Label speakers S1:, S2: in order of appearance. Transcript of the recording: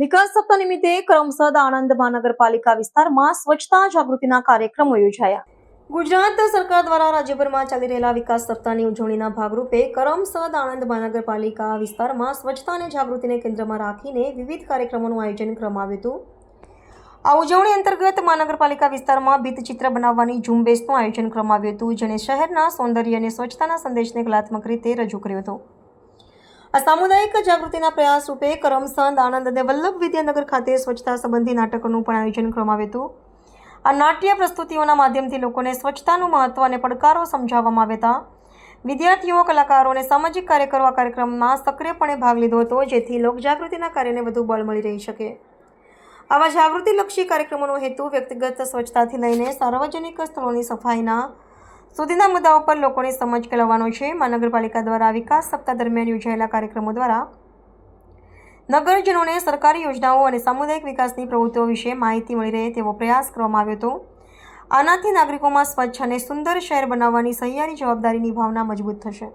S1: સપ્તાહ નિમિત્તે કરમસદ આણંદ મહાનગરપાલિકા વિસ્તારમાં સ્વચ્છતા જાગૃતિના કાર્યક્રમો યોજાયા. ગુજરાત સરકાર દ્વારા રાજ્યભરમાં ચાલી રહેલા વિકાસ સપ્તાહની ઉજવણીના ભાગરૂપે કરમસદ આણંદ મહાનગરપાલિકા વિસ્તારમાં સ્વચ્છતા અને જાગૃતિને કેન્દ્રમાં રાખીને વિવિધ કાર્યક્રમોનું આયોજન કરવામાં હતું. આ ઉજવણી અંતર્ગત મહાનગરપાલિકા વિસ્તારમાં ભીતચિત્ર બનાવવાની ઝુંબેશનું આયોજન કરવામાં આવ્યું હતું, જેણે શહેરના સૌંદર્ય અને સ્વચ્છતાના સંદેશને કલાત્મક રીતે રજૂ કર્યો હતો. આ સામુદાયિક જાગૃતિના પ્રયાસ રૂપે કરમસંદ આનંદ અને વલ્લભ વિદ્યાનગર ખાતે સ્વચ્છતા સંબંધી નાટકોનું પણ આયોજન કરવામાં આવ્યું હતું. આ નાટ્ય પ્રસ્તુતિઓના માધ્યમથી લોકોને સ્વચ્છતાનું મહત્વ અને પડકારો સમજાવવામાં આવ્યા હતા. વિદ્યાર્થીઓ કલાકારો અને સામાજિક કાર્યકરો આ કાર્યક્રમમાં સક્રિયપણે ભાગ લીધો હતો, જેથી લોકજાગૃતિના કાર્યને વધુ બળ મળી રહી શકે. આવા જાગૃતિલક્ષી કાર્યક્રમોનો હેતુ વ્યક્તિગત સ્વચ્છતાથી લઈને સાર્વજનિક સ્થળોની સફાઈના સુધીના મુદ્દાઓ પર લોકોની સમજ કેળવવાનો છે. મહાનગરપાલિકા દ્વારા વિકાસ સપ્તાહ દરમિયાન યોજાયેલા કાર્યક્રમો દ્વારા નગરજનોને સરકારી યોજનાઓ અને સામુદાયિક વિકાસની પ્રવૃત્તિઓ વિશે માહિતી મળી રહે તેવો પ્રયાસ કરવામાં આવ્યો હતો. આનાથી નાગરિકોમાં સ્વચ્છ અને સુંદર શહેર બનાવવાની સહિયારી જવાબદારીની ભાવના મજબૂત થશે.